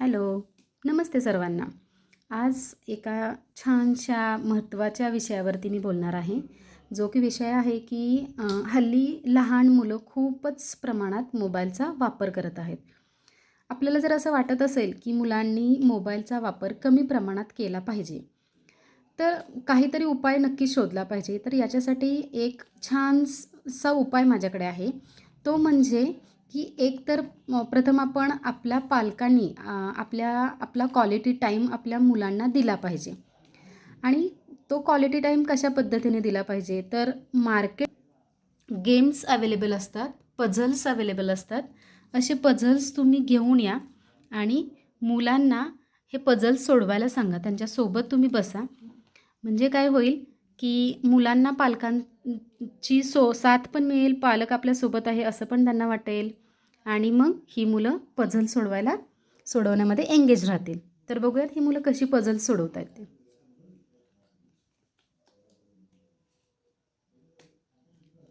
Hello नमस्ते सर्वांना. आज एका छानशा महत्त्वाच्या विषयावरती मी बोलणार आहे जो की विषय आहे की हल्ली लहान मुलं खूपच प्रमाणात मोबाईलचा वापर करत आहेत. आपल्याला जर असं वाटत असेल की मुलांनी मोबाईलचा वापर कमी प्रमाणात केला पाहिजे तर काहीतरी उपाय नक्की शोधला पाहिजे. तर याच्यासाठी एक छानसा उपाय माझ्याकडे आहे. तो म्हणजे की एकतर प्रथम आपण आपल्या पालकांनी आपल्या आपला क्वालिटी टाईम आपल्या मुलांना दिला पाहिजे. आणि तो क्वालिटी टाईम कशा पद्धतीने दिला पाहिजे? तर मार्केट गेम्स अवेलेबल असतात पझल्स अवेलेबल असतात. असे पझल्स तुम्ही घेऊन या आणि मुलांना हे पझल्स सोडवायला सांगा. त्यांच्यासोबत तुम्ही बसा. म्हणजे काय होईल की मुलांना पालकां ची सो साथ पण मिळेल पालक आपल्यासोबत आहे असं पण त्यांना वाटेल. आणि मग ही मुलं पझल सोडवायला सोडवण्यामध्ये एंगेज राहतील. तर बघूयात ही मुलं कशी पझल सोडवत आहेत ते.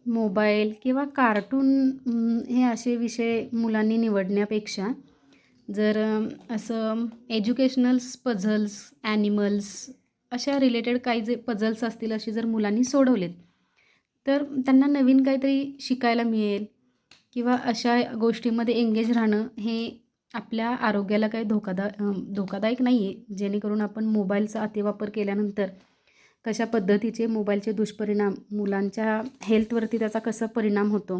मोबाईल किंवा कार्टून हे असे विषय मुलांनी निवडण्यापेक्षा जर असं एज्युकेशनल्स पझल्स ॲनिमल्स अशा रिलेटेड काही जे पझल्स असतील असे जर मुलांनी सोडवलेत तर त्यांना नवीन काहीतरी शिकायला मिळेल. किंवा अशा गोष्टीमध्ये एंगेज राहणं हे आपल्या आरोग्याला काही धोकादा धोकादायक नाही आहे जेणेकरून आपण मोबाईलचा अतिवापर केल्यानंतर कशा पद्धतीचे मोबाईलचे दुष्परिणाम मुलांच्या हेल्थवरती त्याचा कसा परिणाम होतो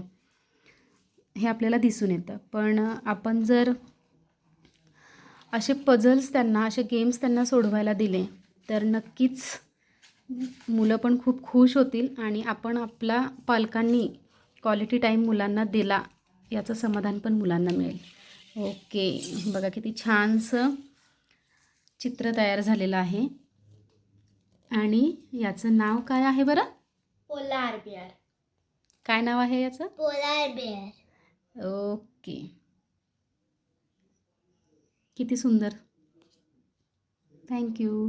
हे आपल्याला दिसून येतं. पण आपण जर असे पझल्स त्यांना असे गेम्स त्यांना सोडवायला दिले तर नक्कीच मुलं पण खूप खुश होतील आणि आपण आपला पालकांनी क्वालिटी टाईम मुलांना दिला याचं समाधान पण मुलांना मिळेल. ओके बघा किती छानसं चित्र तयार झालेलं आहे. आणि याचं नाव काय आहे बरं? Polar bear. काय नाव आहे याचं? Polar bear. ओके. किती सुंदर. Thank you